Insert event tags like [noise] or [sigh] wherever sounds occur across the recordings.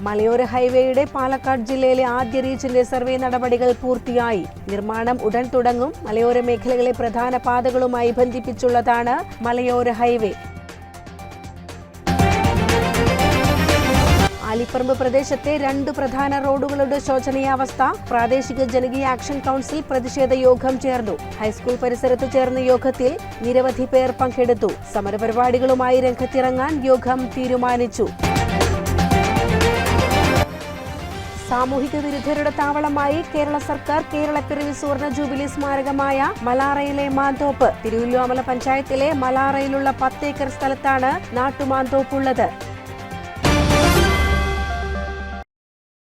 മലയോര ഹൈവേയുടെ പാലക്കാട് ജില്ലയിലെ ആദ്യ റീച്ചിന്റെ സർവേ നടപടികൾ പൂർത്തിയായി. നിർമ്മാണം ഉടൻ തുടങ്ങും. മലയോര മേഖലകളെ പ്രധാന പാതകളുമായി ബന്ധിപ്പിച്ചുള്ളതാണ് മലയോര ഹൈവേ. ആലിപ്പറമ്പ് പ്രദേശത്തെ രണ്ട് പ്രധാന റോഡുകളുടെ ശോചനീയാവസ്ഥ. പ്രാദേശിക ജനകീയ ആക്ഷൻ കൗൺസിൽ പ്രതിഷേധ യോഗം ചേർന്നു. ഹൈസ്കൂൾ പരിസരത്ത് ചേർന്ന യോഗത്തിൽ നിരവധി പേർ പങ്കെടുത്തു. സമരപരിപാടികളുമായി രംഗത്തിറങ്ങാൻ യോഗം തീരുമാനിച്ചു. സാമൂഹിക വിരുദ്ധരുടെ താവളമായി കേരള സർക്കാർ കേരളപ്പിറവി സുവർണ ജൂബിലി സ്മാരകമായ മലാറയിലെ മാന്തോപ്പ് തിരുവല്ലോമല പഞ്ചായത്തിലെ മലാറയിലുള്ള പത്തേക്കർ സ്ഥലത്താണ് നാട്ടുമാന്തോപ്പുള്ളത്.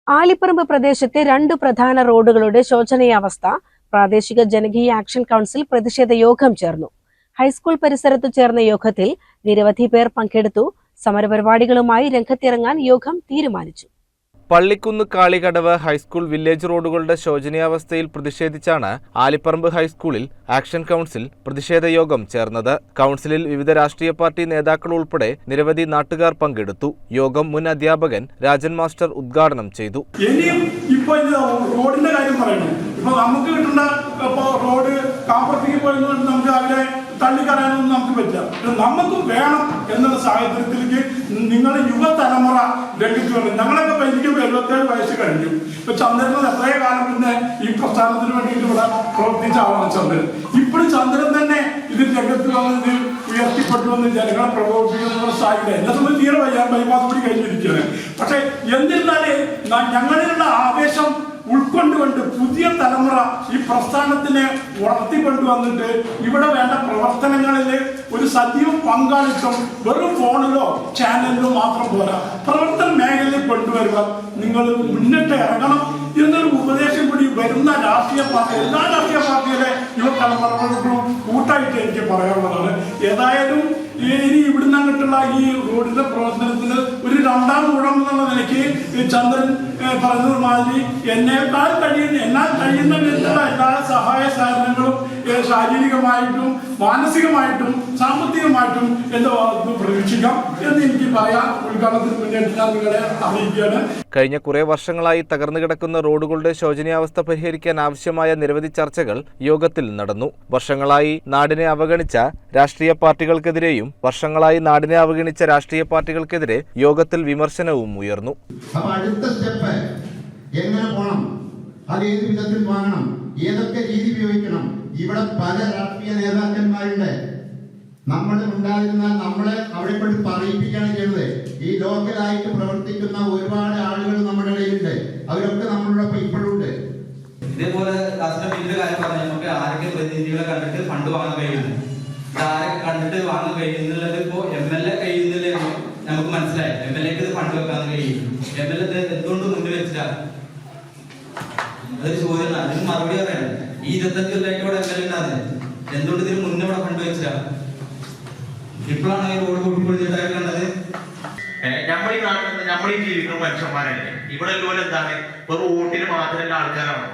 ആലിപ്പറമ്പ് പ്രദേശത്തെ രണ്ട് പ്രധാന റോഡുകളുടെ ശോചനീയാവസ്ഥ പ്രാദേശിക ജനകീയ ആക്ഷൻ കൗൺസിൽ പ്രതിഷേധ യോഗം ചേർന്നു. ഹൈസ്കൂൾ പരിസരത്ത് ചേർന്ന യോഗത്തിൽ നിരവധി പേർ പങ്കെടുത്തു സമരപരിപാടികളുമായി രംഗത്തിറങ്ങാൻ യോഗം തീരുമാനിച്ചു. പള്ളിക്കുന്ന് കാളികടവ് ഹൈസ്കൂൾ വില്ലേജ് റോഡുകളുടെ ശോചനീയാവസ്ഥയിൽ പ്രതിഷേധിച്ചാണ് ആലിപ്പറമ്പ് ഹൈസ്കൂളിൽ ആക്ഷൻ കൗൺസിൽ പ്രതിഷേധ യോഗം ചേർന്നത്. കൗൺസിലിൽ വിവിധ രാഷ്ട്രീയ പാർട്ടി നേതാക്കൾ ഉൾപ്പെടെ നിരവധി നാട്ടുകാർ പങ്കെടുത്തു. യോഗം മുൻ അധ്യാപകൻ രാജൻ മാസ്റ്റർ ഉദ്ഘാടനം ചെയ്തു. റോഡിന്റെ കാര്യം പറയണം. നമുക്ക് കിട്ടുന്ന റോഡ് നമുക്ക് അവരെ തള്ളിക്കളയാനൊന്നും നമുക്ക് പറ്റില്ല. നമുക്കും വേണം എന്നുള്ള സാഹചര്യത്തിലേക്ക് നിങ്ങളുടെ യുവതലമുറ രംഗത്ത് വരണം ഞങ്ങളൊക്കെ എനിക്ക് എഴുപത്തേഴ് വയസ്സ് കഴിഞ്ഞു. ഇപ്പൊ ചന്ദ്രൻ എത്രയോ കാലം പിന്നെ ഈ പ്രസ്ഥാനത്തിന് വേണ്ടിയിട്ട് ഇവിടെ പ്രവർത്തിച്ച ആളാണ് ചന്ദ്രൻ. ഇപ്പോഴും ചന്ദ്രൻ തന്നെ ഇതിൽ രംഗത്ത് വന്നത് ഉയർത്തിപ്പെട്ടുവെന്ന് ജനങ്ങളെ പ്രകോപിപ്പിക്കുന്ന സാധ്യത എന്നെ സംബന്ധിച്ച് തീരെ വയ്യാൻ ബൈപാസ് കൂടി കഴിഞ്ഞിരിക്കുകയാണ്. പക്ഷെ എന്നിരുന്നാലേ ഞങ്ങളിലുള്ള ആവേശം ഉൾക്കൊണ്ടുകൊണ്ട് പുതിയ തലമുറ ഈ പ്രസ്ഥാനത്തിനെ വളർത്തിക്കൊണ്ടുവന്നിട്ട് ഇവിടെ വേണ്ട പ്രവർത്തനങ്ങളിൽ ഒരു സജീവ പങ്കാളിത്തം വെറും ഫോണിലോ ചാനലിലോ മാത്രം പോരാ. പ്രവർത്തന മേഖലയിൽ കൊണ്ടുവരിക നിങ്ങൾ മുന്നിട്ട് ഇറങ്ങണം. എന്നൊരു ഉപദേശം കൂടി വരുന്ന രാഷ്ട്രീയ പാർട്ടി എല്ലാ രാഷ്ട്രീയ പാർട്ടിയിലെ യുവതലമുറകൾക്കും കൂട്ടായിട്ട് എനിക്ക് പറയാനുള്ളതാണ്. ഏതായാലും ഇനി ഇവിടുന്ന് അങ്ങോട്ടുള്ള ഈ റോഡിന്റെ പ്രവർത്തനത്തിന് ഒരു രണ്ടാം ഊഴം എന്നുള്ള നിലയ്ക്ക് ചന്ദ്രൻ പറഞ്ഞതുമാതിരി പറഞ്ഞത് മാതിരി എന്നേക്കാൾ കഴിയുന്ന എന്നാൽ കഴിയുന്ന വിധത്തിലുള്ള എല്ലാ സഹായ സഹകരണങ്ങളും ശാരീരികമായിട്ടും മാനസികമായിട്ടും സാമ്പത്തികമായിട്ടും എന്റെ ഭാഗത്ത് പ്രതീക്ഷിക്കാം എന്ന് എനിക്ക് പറയാം ഉദ്ഘാടനത്തിന് മുന്നേറ്റ് ഞാൻ നിങ്ങളെ അറിയിക്കുകയാണ്. കഴിഞ്ഞ കുറെ വർഷങ്ങളായി തകർന്നു കിടക്കുന്ന റോഡുകളുടെ ശോചനീയാവസ്ഥ പരിഹരിക്കാൻ ആവശ്യമായ നിരവധി ചർച്ചകൾ യോഗത്തിൽ നടന്നു. വർഷങ്ങളായി നാടിനെ അവഗണിച്ച രാഷ്ട്രീയ പാർട്ടികൾക്കെതിരെയും വർഷങ്ങളായി നാടിനെ അവഗണിച്ച രാഷ്ട്രീയ പാർട്ടികൾക്കെതിരെ യോഗത്തിൽ വിമർശനവും ഉയർന്നു. അടുത്ത സ്റ്റെപ്പ് പോകണം അത് ഏത് വിധത്തിൽ വാങ്ങണം ഏതൊക്കെ രീതി ഉപയോഗിക്കണം? ഇവിടെ പല രാഷ്ട്രീയ നേതാക്കന്മാരുണ്ട്. നമ്മൾ ഉണ്ടായിരുന്ന നമ്മളെ അവിടെ കൊണ്ട് പറയിപ്പിക്കുകയാണ് ചെയ്യുന്നത്. ഈ ലോക്കലായിട്ട് പ്രവർത്തിക്കുന്ന ഒരുപാട് ആളുകൾ നമ്മുടെ ഇടയിലുണ്ട്. അവരൊക്കെ നമ്മളോടൊപ്പം ഇപ്പോഴും ഉണ്ട്. ഇതേപോലെ കാര്യം പറഞ്ഞു നമുക്ക് ആരൊക്കെ പ്രതിനിധികളെ കണ്ടിട്ട് ഫണ്ട് വാങ്ങാൻ കഴിയുന്നു? ആരെ കണ്ടിട്ട് വാങ്ങാൻ കഴിയുന്നുള്ളത് ഇപ്പോ എം എൽ എ കഴിയുന്നില്ല നമുക്ക് മനസ്സിലായി. എം എൽ എക്ക് ഇത് ഫണ്ട് വെക്കാൻ കഴിയുന്നു. എം എൽ എ എന്തുകൊണ്ട് മുന്നിൽ വെച്ചിട്ടാ? അതൊരു ചോദ്യമാണ്. അതിന് മറുപടി പറയണം ഈ ഇരുപത്തഞ്ച് ഇവിടെ എം എൽ എ ഉണ്ടാകുന്നത് എന്തുകൊണ്ട് ഇതിന് മുന്നേ ഇവിടെ ഫണ്ട് വെച്ചിട്ടാ? ഇപ്പോഴാണ് ഈ റോഡ് പൊട്ടിപ്പൊളിച്ചിട്ടായിട്ട് കണ്ടത്. നമ്മൾ ഈ നാട്ടിൽ നമ്മൾ ഈ ജീവിക്കുന്ന മനുഷ്യന്മാരല്ലേ? ഇവിടെ ഉള്ളവരെ എന്താണ്? വെറും വോട്ടിന് മാത്രമല്ല ആൾക്കാരാണ്.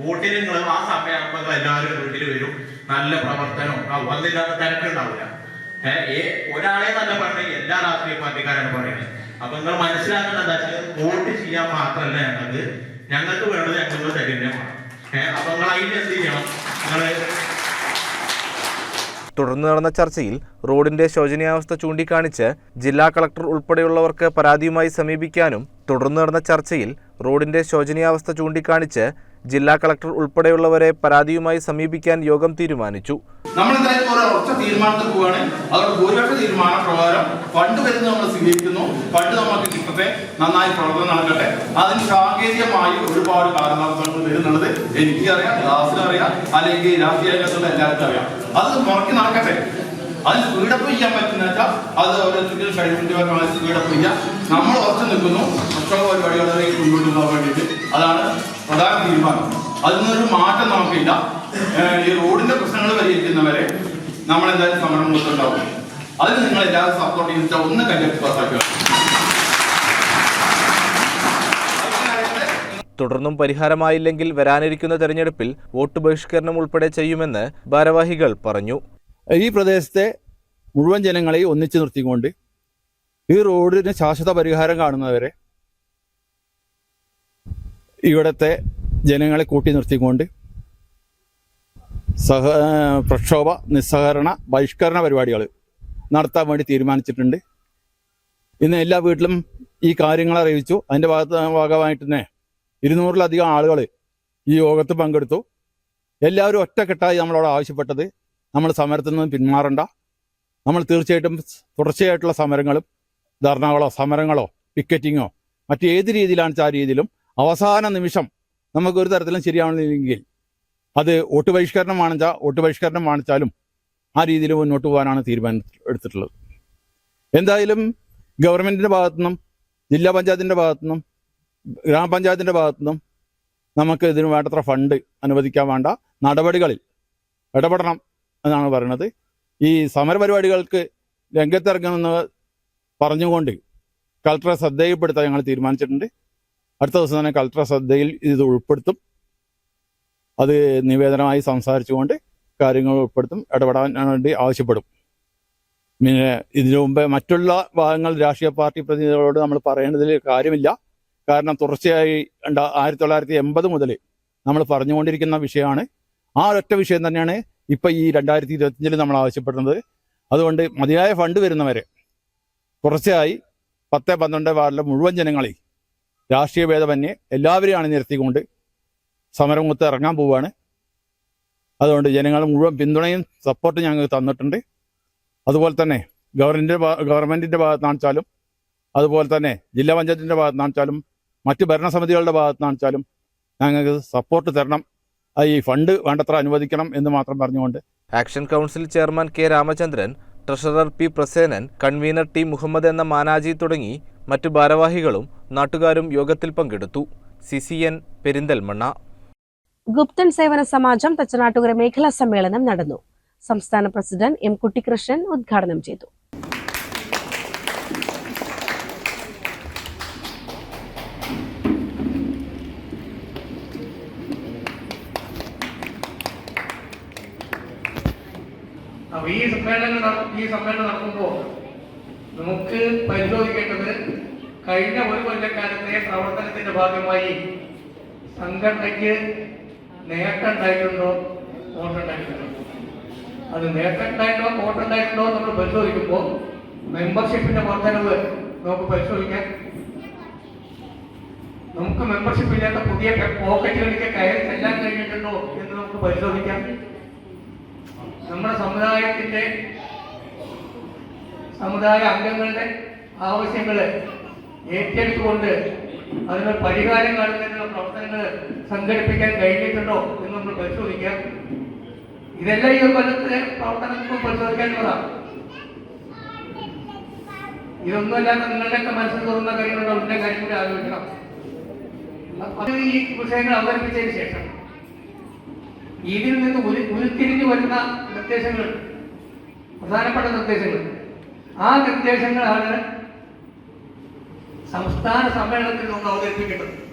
വോട്ടിന് നിങ്ങൾ ആ സമയമാകുമ്പോൾ എല്ലാവരും വീട്ടിൽ വരും. നല്ല പ്രവർത്തനവും അതില്ലാത്ത തിരക്കുണ്ടാവില്ല ഏഹ് ഏ ഒരാളെ നല്ല പറഞ്ഞെങ്കിൽ എല്ലാ രാഷ്ട്രീയ പാർട്ടിക്കാരാണ് പറയുന്നത്. അപ്പൊ നിങ്ങൾ മനസ്സിലാക്കേണ്ട എന്താ വെച്ചാൽ വോട്ട് ചെയ്യാൻ മാത്രമല്ല ഞങ്ങൾക്ക്. ഞങ്ങൾക്ക് വേണ്ടത് ഞങ്ങൾ തരുന്നേ വേണം ഏഹ് അപ്പൊ നിങ്ങൾ അതിന് എന്ത് ചെയ്യണം? നിങ്ങൾ തുടർന്ന് നടന്ന ചർച്ചയിൽ റോഡിന്റെ ശോചനീയാവസ്ഥ ചൂണ്ടിക്കാണിച്ച് ജില്ലാ കളക്ടർ ഉൾപ്പെടെയുള്ളവർക്ക് പരാതിയുമായി സമീപിക്കാനും തുടർന്ന് നടന്ന ചർച്ചയിൽ റോഡിന്റെ ശോചനീയാവസ്ഥ ചൂണ്ടിക്കാണിച്ച് ജില്ലാ കളക്ടർ ഉൾപ്പെടെയുള്ളവരെ പരാതിയുമായി സമീപിക്കാൻ യോഗം തീരുമാനിച്ചു. നമ്മൾ എന്തായാലും ഒരു ഉറച്ച തീരുമാനത്തിൽ പോവുകയാണ്. അതുകൊണ്ട് ഭൂരിപക്ഷ തീരുമാന പ്രകാരം ഫണ്ട് വരുന്നത് നമ്മൾ സ്വീകരിക്കുന്നു. ഫണ്ട് നമുക്ക് കിട്ടട്ടെ നന്നായി പ്രവർത്തനം നടക്കട്ടെ. അതിന് സാങ്കേതികമായി ഒരുപാട് കാരണങ്ങൾ വരുന്നുള്ളത് എനിക്കറിയാം ക്ലാസ്സിലറിയാം അല്ലെങ്കിൽ രാഷ്ട്രീയ എല്ലാവർക്കും അറിയാം. അത് മുറക്കി നടക്കട്ടെ. അതിന് സ്പീഡപ്പ് ചെയ്യാൻ പറ്റുന്ന വെച്ചാൽ അത് ഓരോരുത്തർക്കും കഴിവിന്റെ സ്പീഡപ്പ് ചെയ്യാം നമ്മൾ ഉറച്ചു നിൽക്കുന്നു. ഒറ്റ പരിപാടികളിലേക്ക് മുന്നോട്ട് പോകാൻ വേണ്ടിയിട്ട്. അതാണ് പ്രധാന തീരുമാനം. അതിൽ നിന്നൊരു മാറ്റം നമുക്കില്ല. ഈ റോഡിന്റെ പ്രശ്നങ്ങൾ പരിഹരിക്കുന്നവരെ നമ്മൾ എന്തായാലും സമരം കൊടുത്തിട്ടുണ്ടാവും. അതിന് നിങ്ങൾ എല്ലാവരും സപ്പോർട്ട് ചെയ്തിട്ട് ഒന്ന് കല്യാണം പാസ്സാക്കുക തുടർന്നും പരിഹാരമായില്ലെങ്കിൽ വരാനിരിക്കുന്ന തെരഞ്ഞെടുപ്പിൽ വോട്ട് ബഹിഷ്കരണം ഉൾപ്പെടെ ചെയ്യുമെന്ന് ഭാരവാഹികൾ പറഞ്ഞു. ഈ പ്രദേശത്തെ മുഴുവൻ ജനങ്ങളെയും ഒന്നിച്ചു നിർത്തിക്കൊണ്ട് ഈ റോഡിന് ശാശ്വത പരിഹാരം കാണുന്നവരെ ഇവിടുത്തെ ജനങ്ങളെ കൂട്ടി നിർത്തിക്കൊണ്ട് സഹ പ്രക്ഷോഭ നിസ്സഹകരണ ബഹിഷ്കരണ പരിപാടികൾ നടത്താൻ വേണ്ടി തീരുമാനിച്ചിട്ടുണ്ട്. ഇന്ന് എല്ലാ വീട്ടിലും ഈ കാര്യങ്ങൾ അറിയിച്ചു. അതിന്റെ ഭാഗത്ത് ഭാഗമായിട്ട് തന്നെ ഇരുന്നൂറിലധികം ആളുകൾ ഈ യോഗത്തിൽ പങ്കെടുത്തു. എല്ലാവരും ഒറ്റക്കെട്ടായി നമ്മളോട് ആവശ്യപ്പെട്ടത് നമ്മൾ സമരത്തിൽ നിന്ന് പിന്മാറണ്ട. നമ്മൾ തീർച്ചയായിട്ടും തുടർച്ചയായിട്ടുള്ള സമരങ്ങളും ധർണകളോ സമരങ്ങളോ പിക്കറ്റിങ്ങോ മറ്റേത് രീതിയിലാണ് വെച്ചാൽ ആ രീതിയിലും അവസാന നിമിഷം നമുക്കൊരു തരത്തിലും ശരിയാവുന്നില്ലെങ്കിൽ അത് വോട്ട് ബഹിഷ്കരണം വാണിച്ചാൽ വോട്ട് ബഹിഷ്കരണം വാണിച്ചാലും ആ രീതിയിൽ മുന്നോട്ട് പോകാനാണ് തീരുമാനം എടുത്തിട്ടുള്ളത്. എന്തായാലും ഗവൺമെന്റിന്റെ ഭാഗത്തുനിന്നും ജില്ലാ പഞ്ചായത്തിന്റെ ഭാഗത്തുനിന്നും ഗ്രാമപഞ്ചായത്തിന്റെ ഭാഗത്തുനിന്നും നമുക്ക് ഇതിന് വേണ്ടത്ര ഫണ്ട് അനുവദിക്കാൻ വേണ്ട. നടപടികളിൽ ഇടപെടണം. എന്നാണ് പറയുന്നത് ഈ സമരപരിപാടികൾക്ക് രംഗത്തിറങ്ങുമെന്ന് പറഞ്ഞുകൊണ്ട് കളക്ടറെ ശ്രദ്ധയിൽപ്പെടുത്താൻ ഞങ്ങൾ തീരുമാനിച്ചിട്ടുണ്ട്. അടുത്ത ദിവസം തന്നെ കളക്ടറെ ശ്രദ്ധയിൽ ഇത് ഉൾപ്പെടുത്തും. അത് നിവേദനമായി സംസാരിച്ചുകൊണ്ട് കാര്യങ്ങൾ ഉൾപ്പെടുത്തും. ഇടപെടാൻ വേണ്ടി ആവശ്യപ്പെടും. പിന്നെ ഇതിനു മുമ്പ് മറ്റുള്ള ഭാഗങ്ങൾ രാഷ്ട്രീയ പാർട്ടി പ്രതിനിധികളോട് നമ്മൾ പറയേണ്ടതിൽ കാര്യമില്ല. കാരണം തുടർച്ചയായി ആയിരത്തി തൊള്ളായിരത്തി എൺപത് മുതൽ നമ്മൾ പറഞ്ഞുകൊണ്ടിരിക്കുന്ന വിഷയമാണ്. ആ ഒറ്റ വിഷയം തന്നെയാണ് ഇപ്പം ഈ രണ്ടായിരത്തി ഇരുപത്തിയഞ്ചിൽ നമ്മൾ ആവശ്യപ്പെടുന്നത് അതുകൊണ്ട് മതിയായ ഫണ്ട് വരുന്നവരെ കുറച്ചായി പത്ത് പന്ത്രണ്ട് വാർഡിലെ മുഴുവൻ ജനങ്ങളെയും രാഷ്ട്രീയ ഭേദമന്യേ എല്ലാവരെയും അണിനിരത്തിക്കൊണ്ട് സമരമുഖത്ത് ഇറങ്ങാൻ പോവുകയാണ് അതുകൊണ്ട് ജനങ്ങൾ മുഴുവൻ പിന്തുണയും സപ്പോർട്ടും ഞങ്ങൾക്ക് തന്നിട്ടുണ്ട്. അതുപോലെ തന്നെ ഗവൺമെന്റിന്റെ ഗവൺമെന്റിന്റെ ഭാഗത്താണെച്ചാലും അതുപോലെ തന്നെ ജില്ലാ പഞ്ചായത്തിന്റെ ഭാഗത്താണെച്ചാലും മറ്റ് ഭരണസമിതികളുടെ ഭാഗത്താണെച്ചാലും ഞങ്ങൾക്ക് സപ്പോർട്ട് തരണം. ഈ ഫണ്ട് വേണ്ടത്ര അനുവദിക്കണം എന്ന് മാത്രം പറഞ്ഞുകൊണ്ട് action council chairman K Ramachandran treasurer P Prasenan convener T Muhammad എന്ന മാനാജി തുടങ്ങി മറ്റു ഭാരവാഹികളും നാട്ടുകാരും യോഗത്തിൽ പങ്കെടുത്തു. C C N Perinthalmanna. Guptan Sevana Samajam Thachanattukara മേഖലാ സമ്മേളനം നടന്നു. സംസ്ഥാന പ്രസിഡന്റ് എം കുട്ടിക്കൃഷ്ണൻ ഉദ്ഘാടനം ചെയ്തു. അപ്പൊ ഈ സമ്മേളനം ഈ സമ്മേളനം നടക്കുമ്പോൾ നമുക്ക് പരിശോധിക്കേണ്ടത് കഴിഞ്ഞ ഒരു കൊല്ലക്കാലത്തെ പ്രവർത്തനത്തിന്റെ ഭാഗമായി സംഘടനയ്ക്ക് നേട്ടം ഉണ്ടായിട്ടുണ്ടോ അത് നേട്ടം ഉണ്ടായിട്ടുണ്ടോ കോട്ടം നമ്മൾ പരിശോധിക്കുമ്പോൾ മെമ്പർഷിപ്പിന്റെ വർധനവ് നമുക്ക് പരിശോധിക്കാം. നമുക്ക് മെമ്പർഷിപ്പ് ഇല്ലാത്ത പുതിയ പോക്കറ്റുകളിലേക്ക് കയറി ചെല്ലാൻ കഴിഞ്ഞിട്ടുണ്ടോ എന്ന് നമുക്ക് പരിശോധിക്കാം. നമ്മുടെ സമുദായത്തിന്റെ സമുദായ അംഗങ്ങളുടെ ആവശ്യങ്ങൾ ഏറ്റെടുത്തുകൊണ്ട് അതിന് പരിഹാരം കാണുന്നതിനുള്ള പ്രവർത്തനങ്ങൾ സംഘടിപ്പിക്കാൻ കഴിഞ്ഞിട്ടുണ്ടോ എന്ന് നമ്മൾ പരിശോധിക്കാം. ഇതെല്ലാം ഈ കൊല്ലത്തിലെ പ്രവർത്തനങ്ങൾ പരിശോധിക്കാനുള്ളതാണ് ഇതൊന്നുമല്ലാതെ നിങ്ങളുടെയൊക്കെ മനസ്സിൽ തോന്നുന്ന കാര്യങ്ങളുണ്ടോ? ഇതിന്റെ കാര്യം കൂടി ആലോചിക്കണം. അത് ഈ വിഷയങ്ങൾ അവതരിപ്പിച്ചതിന് ശേഷം ഇതിൽ നിന്ന് ഉരു ഉരുത്തിരിഞ്ഞു വരുന്ന നിർദ്ദേശങ്ങൾ. പ്രധാനപ്പെട്ട നിർദ്ദേശങ്ങൾ. ആ നിർദ്ദേശങ്ങളാണ് സംസ്ഥാന സമ്മേളനത്തിൽ നിന്ന് അവതരിപ്പിക്കേണ്ടത്.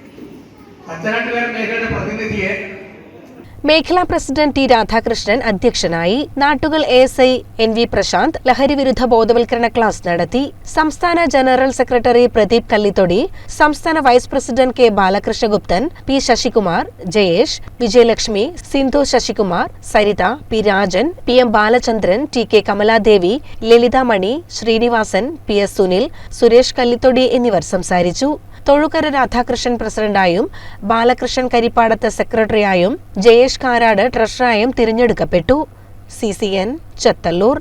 പത്തനാട്ടുകാരൻ മേഖലയുടെ പ്രതിനിധിയെ മേഖലാ പ്രസിഡന്റ് ടി രാധാകൃഷ്ണൻ അധ്യക്ഷനായി നാട്ടുകൾ S I N V Prashanth ലഹരി വിരുദ്ധ ബോധവൽക്കരണ ക്ലാസ് നടത്തി. സംസ്ഥാന ജനറൽ സെക്രട്ടറി പ്രദീപ് കല്ലിത്തൊടി സംസ്ഥാന vice president K Balakrishnaguptan P Sasikumar Jayesh Vijayalakshmi Sindhu Sasikumar Saritha P Rajan P M Balachandran T K Kamaladevi Lalithamani Srinivasan P S Sunil Suresh Kallithodi എന്നിവർ സംസാരിച്ചു. തൊഴുകര രാധാകൃഷ്ണൻ പ്രസിഡന്റായും ബാലകൃഷ്ണൻ കരിപ്പാടത്ത് സെക്രട്ടറിയായും ജയേഷ് കാരാട് ട്രഷറായും തിരഞ്ഞെടുക്കപ്പെട്ടു. C C N Chathallur.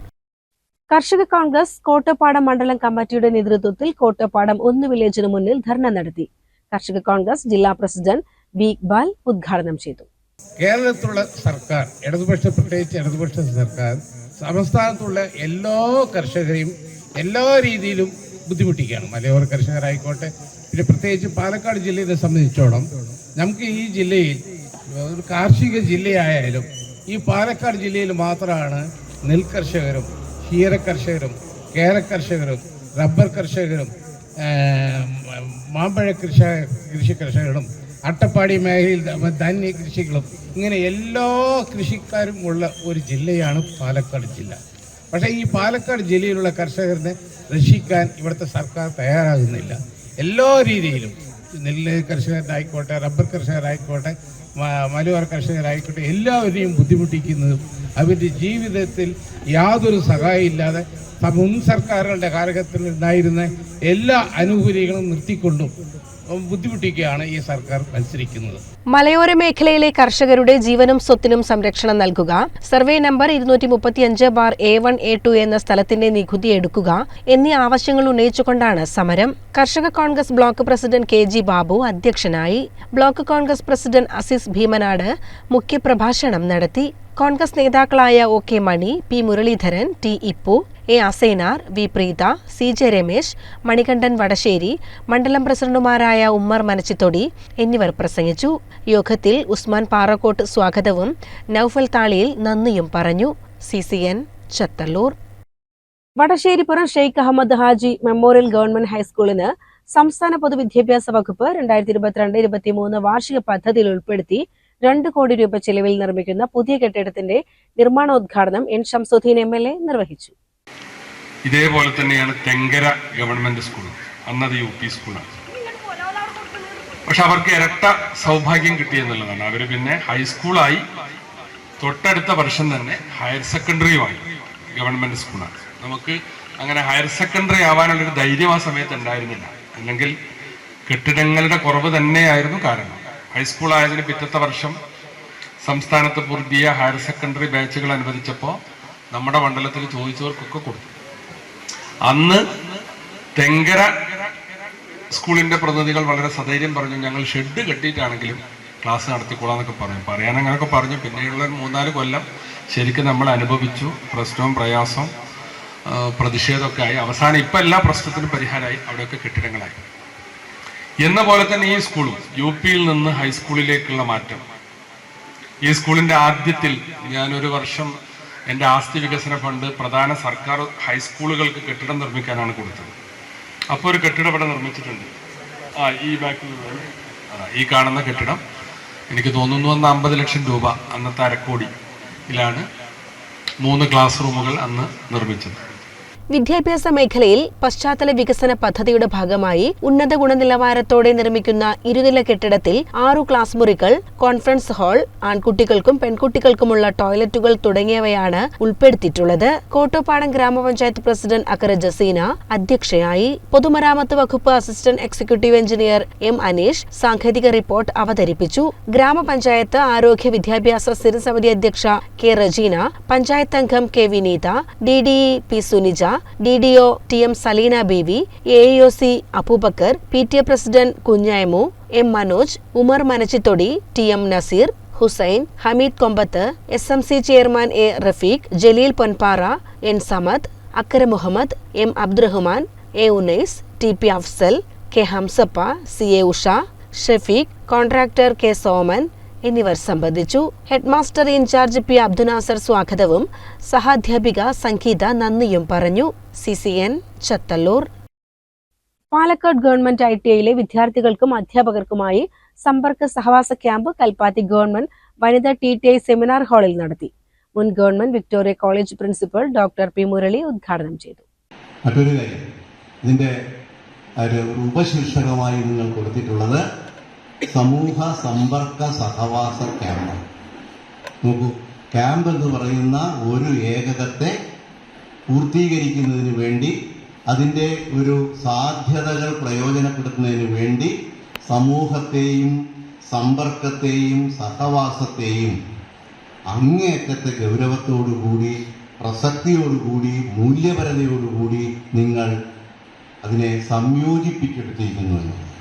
കർഷക Congress Kottappadam മണ്ഡലം കമ്മിറ്റിയുടെ നേതൃത്വത്തിൽ കോട്ടപ്പാടം ഒന്ന് വില്ലേജിന് മുന്നിൽ ധർണ നടത്തി. കർഷക കോൺഗ്രസ് ജില്ലാ പ്രസിഡന്റ് ബി ഇക്ബാൽ ഉദ്ഘാടനം ചെയ്തു. കേരളത്തിലുള്ള സർക്കാർ ഇടതുപക്ഷ പ്രത്യേകിച്ച് ഇടതുപക്ഷ സർക്കാർ സംസ്ഥാനത്തുള്ള എല്ലാ കർഷകരെയും എല്ലാ രീതിയിലും ബുദ്ധിമുട്ടിക്കുകയാണ്. മലയോര കർഷകരായിക്കോട്ടെ പിന്നെ പ്രത്യേകിച്ച് പാലക്കാട് ജില്ലയെ സംബന്ധിച്ചോളം നമുക്ക് ഈ ജില്ലയിൽ ഒരു കാർഷിക ജില്ലയായാലും ഈ പാലക്കാട് ജില്ലയിൽ മാത്രമാണ് നെൽകർഷകരും ക്ഷീര കർഷകരും കേര കർഷകരും റബ്ബർ കർഷകരും മാമ്പഴ കൃഷി കൃഷി കർഷകരും അട്ടപ്പാടി മേഖലയിൽ ധാന്യ കൃഷികളും ഇങ്ങനെ എല്ലാ കൃഷിക്കാരും ഉള്ള ഒരു ജില്ലയാണ് പാലക്കാട് ജില്ല. പക്ഷേ ഈ പാലക്കാട് ജില്ലയിലുള്ള കർഷകരെ രക്ഷിക്കാൻ ഇവിടുത്തെ സർക്കാർ തയ്യാറാകുന്നില്ല. എല്ലാ രീതിയിലും. നെല്ല് കർഷകരായിക്കോട്ടെ റബ്ബർ കർഷകരായിക്കോട്ടെ മലയോര കർഷകരായിക്കോട്ടെ എല്ലാവരെയും ബുദ്ധിമുട്ടിക്കുന്നതും അവരുടെ ജീവിതത്തിൽ യാതൊരു സഹായം ഇല്ലാതെ മുൻ സർക്കാരുകളുടെ കാലഘട്ടത്തിൽ ഉണ്ടായിരുന്ന എല്ലാ അനുകൂല്യങ്ങളും നിർത്തിക്കൊണ്ടും ബുദ്ധിമുട്ടിക്കുകയാണ് ഈ സർക്കാർ മത്സരിക്കുന്നത്. മലയോര മേഖലയിലെ കർഷകരുടെ ജീവനും സ്വത്തിനും സംരക്ഷണം നൽകുക സർവേ നമ്പർ ഇരുന്നൂറ്റി മുപ്പത്തിയഞ്ച് bar A one A two എന്ന സ്ഥലത്തിന്റെ നികുതി എടുക്കുക എന്നീ ആവശ്യങ്ങൾ ഉന്നയിച്ചുകൊണ്ടാണ് സമരം. കർഷക Congress block president K G Babu അധ്യക്ഷനായി. Block Congress president Azeez Bheemanad മുഖ്യപ്രഭാഷണം നടത്തി. കോൺഗ്രസ് നേതാക്കളായ O K Mani P Muraleedharan T Ippu A Asainar V Preetha C J Ramesh Manikandan Vadasseri മണ്ഡലം പ്രസിഡന്റുമാരായ ഉമ്മർ മനച്ചിത്തൊടി എന്നിവർ പ്രസംഗിച്ചു. യോഗത്തിൽ ഉസ്മാൻ പാറക്കോട്ട് സ്വാഗതവും നൌഫൽ താളിയിൽ നന്ദിയും പറഞ്ഞു. C C N Chathallur. Vadasseripuram Sheikh Ahammed Haji memorial government ഹൈസ്കൂളിന് സംസ്ഥാന പൊതുവിദ്യാഭ്യാസ വകുപ്പ് രണ്ടായിരത്തി ഇരുപത്തിരണ്ട് ഇരുപത്തിമൂന്ന് വാർഷിക പദ്ധതിയിൽ ഉൾപ്പെടുത്തി രണ്ട് കോടി രൂപ ചെലവിൽ നിർമ്മിക്കുന്ന പുതിയ കെട്ടിടത്തിന്റെ നിർമ്മാണോദ്ഘാടനം N Shamsuddeen M L A നിർവഹിച്ചു. ഇതേപോലെ തന്നെയാണ് തെങ്കര ഗവൺമെന്റ് സ്കൂൾ. അന്നത് യു പി സ്കൂളാണ്. പക്ഷെ അവർക്ക് ഇരട്ട സൗഭാഗ്യം കിട്ടിയെന്നുള്ളതാണ് അവർ പിന്നെ ഹൈസ്കൂളായി തൊട്ടടുത്ത വർഷം തന്നെ ഹയർ സെക്കൻഡറിയുമായി ഗവൺമെന്റ് സ്കൂളാണ്. നമുക്ക് അങ്ങനെ ഹയർ സെക്കൻഡറി ആവാനുള്ളൊരു ധൈര്യം ആ സമയത്ത് ഉണ്ടായിരുന്നില്ല. അല്ലെങ്കിൽ കെട്ടിടങ്ങളുടെ കുറവ് തന്നെയായിരുന്നു കാരണം. ഹൈസ്കൂൾ ആയതിന് പിറ്റത്തെ വർഷം സംസ്ഥാനത്ത് പുതിയ ഹയർ സെക്കൻഡറി ബാച്ചുകൾ അനുവദിച്ചപ്പോൾ നമ്മുടെ മണ്ഡലത്തിൽ ചോദിച്ചവർക്കൊക്കെ കൊടുത്തു. അന്ന് തെങ്കര സ്കൂളിന്റെ പ്രതിനിധികൾ വളരെ സധൈര്യം പറഞ്ഞു ഞങ്ങൾ ഷെഡ് കെട്ടിയിട്ടാണെങ്കിലും ക്ലാസ് നടത്തിക്കൊള്ളാന്നൊക്കെ പറഞ്ഞു. പറയാൻ അങ്ങനെയൊക്കെ പറഞ്ഞു. പിന്നെയുള്ള മൂന്നാൽ കൊല്ലം ശരിക്കും നമ്മൾ അനുഭവിച്ചു. പ്രശ്നവും പ്രയാസവും പ്രതിഷേധമൊക്കെ ആയി. അവസാനം ഇപ്പം എല്ലാ പ്രശ്നത്തിനും പരിഹാരമായി. അവിടെയൊക്കെ കെട്ടിടങ്ങളായി. എന്ന പോലെ തന്നെ ഈ സ്കൂളും യു പിയിൽ നിന്ന് ഹൈസ്കൂളിലേക്കുള്ള മാറ്റം. ഈ സ്കൂളിന്റെ ആദ്യത്തിൽ ഞാൻ ഒരു വർഷം എന്റെ ആസ്തി വികസന ഫണ്ട് പ്രധാന സർക്കാർ ഹൈസ്കൂളുകൾക്ക് കെട്ടിടം നിർമ്മിക്കാനാണ് കൊടുത്തത്. അപ്പോൾ ഒരു കെട്ടിടം ഇവിടെ നിർമ്മിച്ചിട്ടുണ്ട്. ആ ഈ ബാക്കിൽ ഈ കാണുന്ന കെട്ടിടം എനിക്ക് തോന്നുന്നു അന്ന് അമ്പത് ലക്ഷം രൂപ അന്നത്തെ അരക്കോടിയിലാണ് മൂന്ന് ക്ലാസ് റൂമുകൾ അന്ന് നിർമ്മിച്ചത്. വിദ്യാഭ്യാസ മേഖലയിൽ പശ്ചാത്തല വികസന പദ്ധതിയുടെ ഭാഗമായി ഉന്നത ഗുണനിലവാരത്തോടെ നിർമ്മിക്കുന്ന ഇരുനില കെട്ടിടത്തിൽ ആറു ക്ലാസ് മുറികൾ കോൺഫറൻസ് ഹാൾ ആൺകുട്ടികൾക്കും പെൺകുട്ടികൾക്കുമുള്ള ടോയ്ലറ്റുകൾ തുടങ്ങിയവയാണ് ഉൾപ്പെടുത്തിയിട്ടുള്ളത്. കോട്ടോപ്പാടം ഗ്രാമപഞ്ചായത്ത് പ്രസിഡന്റ് അക്കര ജസീന അധ്യക്ഷയായി പൊതുമരാമത്ത് വകുപ്പ് assistant executive engineer M Aneesh സാങ്കേതിക റിപ്പോർട്ട് അവതരിപ്പിച്ചു. ഗ്രാമപഞ്ചായത്ത് ആരോഗ്യ വിദ്യാഭ്യാസ സ്ഥിരസമിതി അധ്യക്ഷ കെ റജീന പഞ്ചായത്ത് അംഗം K Vineetha D D P Suneeja D D O T M Saleena Beevi A O C Aboobacker P T A president Kunjaimu M Manoj Umar Manachithodi T M Naseer Hussain Hameed Kombath S M C chairman A Rafeeq Jaleel Ponpara N Samad Akkara Muhammad M Abdurahman A Unais T P Afsal K Hamsappa C A Usha Shafeeq contractor K Soman എന്നിവർ സംബന്ധിച്ചു. Headmaster in charge P Abdunasar സ്വാഗതവും. സഹാധ്യാപിക സംഗീത നന്ദിയും പറഞ്ഞു. C C N Chathallur. Palakkad government I T ഐയിലെ വിദ്യാർത്ഥികൾക്കും അധ്യാപകർക്കുമായി സമ്പർക്ക സഹവാസ camp Kalpathi government വനിതാ ടി ടി ഐ സെമിനാർ ഹാളിൽ നടത്തി. മുൻ government Victoria college principal doctor P Murali ഉദ്ഘാടനം ചെയ്തു. മറ്റൊരു കാര്യം ഇതിന്റെ ഒരു ഉപശീർഷകമായി നിങ്ങൾ കൊടുത്തിട്ടുള്ളത് സമൂഹ സമ്പർക്ക സഹവാസ ക്യാമ്പ്. നോക്കൂ ക്യാമ്പ് എന്ന് പറയുന്ന ഒരു ഏകകത്തെ പൂർത്തീകരിക്കുന്നതിന് വേണ്ടി അതിന്റെ ഒരു സാധ്യതകൾ പ്രയോജനപ്പെടുത്തുന്നതിന് വേണ്ടി സമൂഹത്തെയും സമ്പർക്കത്തെയും സഹവാസത്തെയും അങ്ങേയറ്റത്തെ ഗൗരവത്തോടുകൂടി പ്രസക്തിയോടുകൂടി മൂല്യപരതയോടുകൂടി നിങ്ങൾ അതിനെ സംയോജിപ്പിച്ചെടുത്തിരിക്കുന്നു എന്നുള്ളത്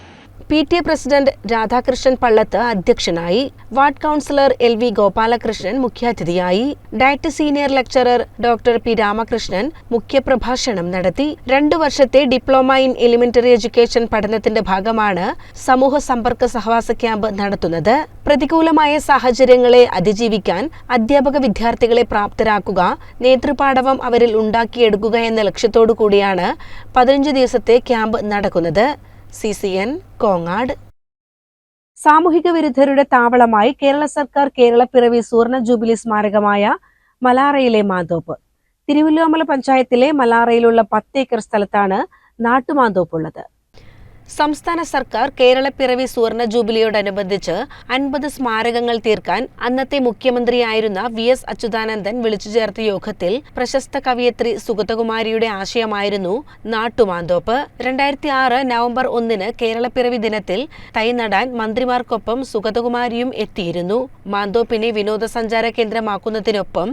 P T A president Radhakrishnan Pallath അധ്യക്ഷനായി ward councillor L V Gopalakrishnan മുഖ്യാതിഥിയായി DIET senior lecturer doctor P Ramakrishnan മുഖ്യപ്രഭാഷണം നടത്തി. രണ്ടു വർഷത്തെ ഡിപ്ലോമ ഇൻ എലിമെന്ററി എഡ്യൂക്കേഷൻ പഠനത്തിന്റെ ഭാഗമാണ് സമൂഹ സമ്പർക്ക സഹവാസ ക്യാമ്പ് നടത്തുന്നത്. പ്രതികൂലമായ സാഹചര്യങ്ങളെ അതിജീവിക്കാൻ അധ്യാപക വിദ്യാർത്ഥികളെ പ്രാപ്തരാക്കുക നേതൃപാഠവം അവരിൽ ഉണ്ടാക്കിയെടുക്കുക എന്ന ലക്ഷ്യത്തോടു കൂടിയാണ് പതിനഞ്ച് ദിവസത്തെ ക്യാമ്പ് നടക്കുന്നത്. C C N Kongad. സാമൂഹിക വിരുദ്ധരുടെ താവളമായി കേരള സർക്കാർ കേരളപ്പിറവി സുവർണ ജൂബിലി സ്മാരകമായ മലാറയിലെ മാന്തോപ്പ്. തിരുവല്ലോമല പഞ്ചായത്തിലെ മലാറയിലുള്ള പത്ത് ഏക്കർ സ്ഥലത്താണ് നാട്ടുമാന്തോപ്പുള്ളത് സംസ്ഥാന സർക്കാർ കേരളപ്പിറവി സുവർണ ജൂബിലിയോടനുബന്ധിച്ച് അൻപത് സ്മാരകങ്ങൾ തീർക്കാൻ അന്നത്തെ മുഖ്യമന്ത്രിയായിരുന്ന വി എസ് അച്യുതാനന്ദൻ വിളിച്ചു ചേർത്ത യോഗത്തിൽ പ്രശസ്ത കവിയത്രി സുഗതകുമാരിയുടെ ആശയമായിരുന്നു നാട്ടുമാന്തോപ്പ്. രണ്ടായിരത്തി ആറ് നവംബർ ഒന്നിന് കേരളപ്പിറവി ദിനത്തിൽ തൈ നടാൻ മന്ത്രിമാർക്കൊപ്പം സുഗതകുമാരിയും എത്തിയിരുന്നു. മാന്തോപ്പിനെ വിനോദസഞ്ചാര കേന്ദ്രമാക്കുന്നതിനൊപ്പം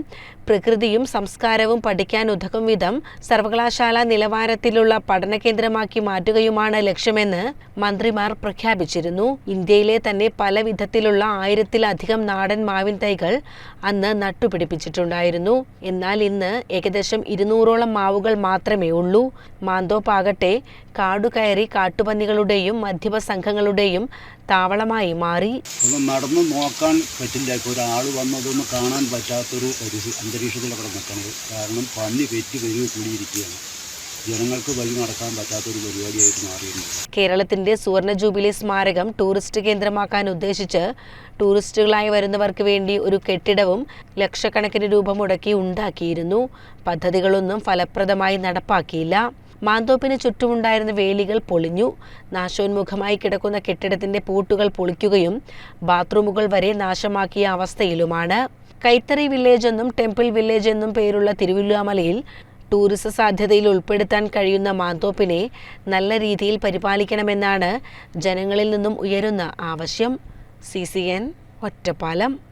പ്രകൃതിയും സംസ്കാരവും പഠിക്കാൻ ഉതകും വിധം സർവകലാശാല നിലവാരത്തിലുള്ള പഠന കേന്ദ്രമാക്കി മാറ്റുകയുമാണ് ലക്ഷ്യമെന്ന് മന്ത്രിമാർ പ്രഖ്യാപിച്ചിരുന്നു. ഇന്ത്യയിലെ തന്നെ പല വിധത്തിലുള്ള ആയിരത്തിലധികം നാടൻ മാവിൻ തൈകൾ അന്ന് നട്ടുപിടിപ്പിച്ചിട്ടുണ്ടായിരുന്നു. എന്നാൽ ഇന്ന് ഏകദേശം ഇരുന്നൂറോളം മാവുകൾ മാത്രമേ ഉള്ളൂ. മാന്തോപ്പാകട്ടെ കാടുകയറി കാട്ടുപന്നികളുടെയും മധ്യപ സംഘങ്ങളുടെയും താവളമായി മാറി. ഒന്നും നടന്നു നോക്കാൻ പറ്റില്ല. ഒരാൾ വന്നതൊന്നും കാണാൻ പറ്റാത്തൊരു അന്തരീക്ഷത്തിലൂടെ അന്തരീക്ഷത്തിൽ അവിടെ നിൽക്കുന്നത്. കാരണം പന്നി വെറ്റി വരിക കൂടിയിരിക്കുകയാണ്. ജനങ്ങൾക്ക് വഴി നടക്കാൻ പറ്റാത്തൊരു പരിപാടിയായിട്ട് മാറിയിരുന്നു കേരളത്തിന്റെ സുവർണ ജൂബിലി സ്മാരകം ടൂറിസ്റ്റ് കേന്ദ്രമാക്കാൻ ഉദ്ദേശിച്ച് ടൂറിസ്റ്റുകളായി വരുന്നവർക്ക് വേണ്ടി ഒരു കെട്ടിടവും ലക്ഷക്കണക്കിന് രൂപ മുടക്കി ഉണ്ടാക്കിയിരുന്നു. പദ്ധതികളൊന്നും ഫലപ്രദമായി നടപ്പാക്കിയില്ല. മാന്തോപ്പിന് ചുറ്റുമുണ്ടായിരുന്ന വേലികൾ പൊളിഞ്ഞു. നാശോന്മുഖമായി കിടക്കുന്ന കെട്ടിടത്തിന്റെ പൂട്ടുകൾ പൊളിക്കുകയും ബാത്റൂമുകൾ വരെ നാശമാക്കിയ അവസ്ഥയിലുമാണ്. കൈത്തറി വില്ലേജ് എന്നും ടെമ്പിൾ വില്ലേജ് എന്നും പേരുള്ള തിരുവല്ലാമലയിൽ ടൂറിസം സാധ്യതയിൽ ഉൾപ്പെടുത്താൻ കഴിയുന്ന മാന്തോപ്പിനെ നല്ല രീതിയിൽ പരിപാലിക്കണമെന്നാണ് ജനങ്ങളിൽ നിന്നും ഉയരുന്ന ആവശ്യം. C C N Ottapalam.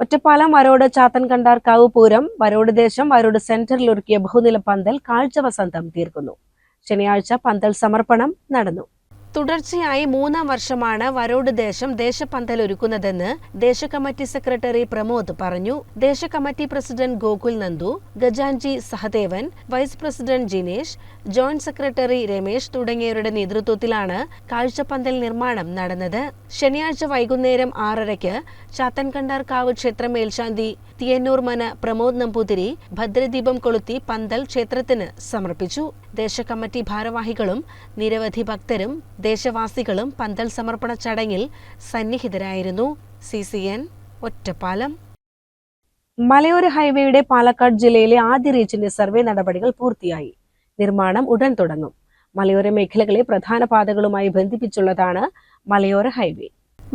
Ottapalam Varode Chathan Kandarkavu Pooram Varode ദേശം വരോട് സെന്ററിൽ ഒരുക്കിയ ബഹുനില പന്തൽ കാഴ്ച വസന്തം തീർക്കുന്നു. ശനിയാഴ്ച പന്തൽ സമർപ്പണം നടന്നു. തുടർച്ചയായി മൂന്നാം വർഷമാണ് വരോട് ദേശം ദേശപന്തൽ ഒരുക്കുന്നതെന്ന് ദേശ കമ്മിറ്റി സെക്രട്ടറി പ്രമോദ് പറഞ്ഞു. ദേശ committee president Gokul Nandu ഗജാൻജി Sahadevan vice president Jinesh joint secretary Ramesh തുടങ്ങിയവരുടെ നേതൃത്വത്തിലാണ് കാഴ്ചപ്പന്തൽ നിർമ്മാണം നടന്നത്. ശനിയാഴ്ച വൈകുന്നേരം ആറരയ്ക്ക് ചാത്തൻകണ്ടാർക്കാവ് ക്ഷേത്ര മേൽശാന്തി തിയന്നൂർ മന പ്രമോദ് നമ്പൂതിരി ഭദ്രദീപം കൊളുത്തി പന്തൽ ക്ഷേത്രത്തിന് സമർപ്പിച്ചു. ദേശ കമ്മിറ്റി ഭാരവാഹികളും നിരവധി ഭക്തരും ദേശവാസികളും പന്തൽ സമർപ്പണ ചടങ്ങിൽ സന്നിഹിതരായിരുന്നു. C C N Ottapalam. മലയോര ഹൈവേയുടെ പാലക്കാട് ജില്ലയിലെ ആദ്യ റീച്ചിന്റെ സർവേ നടപടികൾ പൂർത്തിയായി. നിർമ്മാണം ഉടൻ തുടങ്ങും. മലയോര മേഖലകളെ പ്രധാന പാതകളുമായി ബന്ധിപ്പിച്ചുള്ളതാണ് മലയോര ഹൈവേ.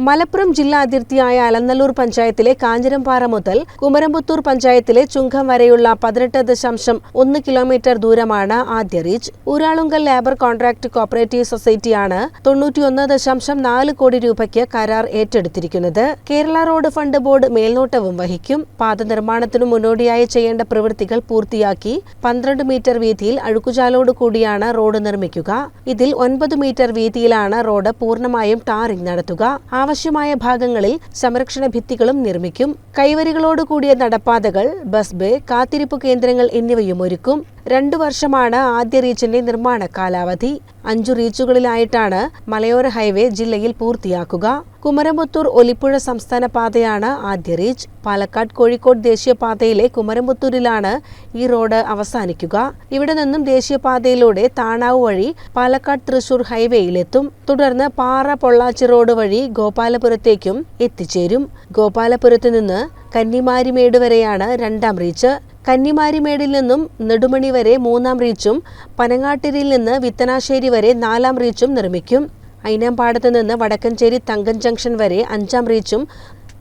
മലപ്പുറം ജില്ലാ അതിർത്തിയായ അലനല്ലൂർ പഞ്ചായത്തിലെ കാഞ്ഞിരംപാറ മുതൽ കുമരമ്പത്തൂർ പഞ്ചായത്തിലെ ചുങ്കം വരെയുള്ള പതിനെട്ട് ദശാംശം ഒന്ന് കിലോമീറ്റർ ദൂരമാണ് ആദ്യ reach. Uralungal labour contract cooperative സൊസൈറ്റിയാണ് തൊണ്ണൂറ്റിയൊന്ന് ദശാംശം നാല് കോടി രൂപയ്ക്ക് കരാർ ഏറ്റെടുത്തിരിക്കുന്നത്. കേരള റോഡ് ഫണ്ട് ബോർഡ് മേൽനോട്ടവും വഹിക്കും. പാത നിർമ്മാണത്തിനു മുന്നോടിയായി ചെയ്യേണ്ട പ്രവൃത്തികൾ പൂർത്തിയാക്കി പന്ത്രണ്ട് മീറ്റർ വീതിയിൽ അഴുക്കുചാലോട് കൂടിയാണ് റോഡ് നിർമ്മിക്കുക. ഇതിൽ ഒൻപത് മീറ്റർ വീതിയിലാണ് റോഡ് പൂർണമായും ടാറിംഗ് നടത്തുക. ആവശ്യമായ ഭാഗങ്ങളിൽ സംരക്ഷണ ഭിത്തികളും നിർമ്മിക്കും. കൈവരികളോടുകൂടിയ നടപ്പാതകൾ ബസ് ബേ കാത്തിരിപ്പ് കേന്ദ്രങ്ങൾ എന്നിവയും ഒരുക്കും. രണ്ടു വർഷമാണ് ആദ്യ റീച്ചിന്റെ നിർമ്മാണ കാലാവധി. അഞ്ചു റീച്ചുകളിലായിട്ടാണ് മലയോര ഹൈവേ ജില്ലയിൽ പൂർത്തിയാക്കുക. കുമരമ്പത്തൂർ ഒലിപ്പുഴ സംസ്ഥാന പാതയാണ് ആദ്യ റീച്ച്. പാലക്കാട് കോഴിക്കോട് ദേശീയപാതയിലെ കുമരമ്പത്തൂരിലാണ് ഈ റോഡ് അവസാനിക്കുക. ഇവിടെ നിന്നും ദേശീയപാതയിലൂടെ താണാവ് വഴി പാലക്കാട് തൃശൂർ ഹൈവേയിലെത്തും. തുടർന്ന് പാറ പൊള്ളാച്ചി റോഡ് വഴി ഗോപാലപുരത്തേക്കും എത്തിച്ചേരും. ഗോപാലപുരത്ത് നിന്ന് കന്നിമാരിമേട് വരെയാണ് രണ്ടാം റീച്ച്. കന്നിമാരിമേടിൽ നിന്നും നെടുമണി വരെ മൂന്നാം റീച്ചും പനങ്ങാട്ടിരിയിൽ നിന്ന് വിത്തനാശ്ശേരി വരെ നാലാം റീച്ചും നിർമ്മിക്കും. അയിനാമ്പാടത്ത് നിന്ന് വടക്കഞ്ചേരി തങ്കൻ ജംഗ്ഷൻ വരെ അഞ്ചാം റീച്ചും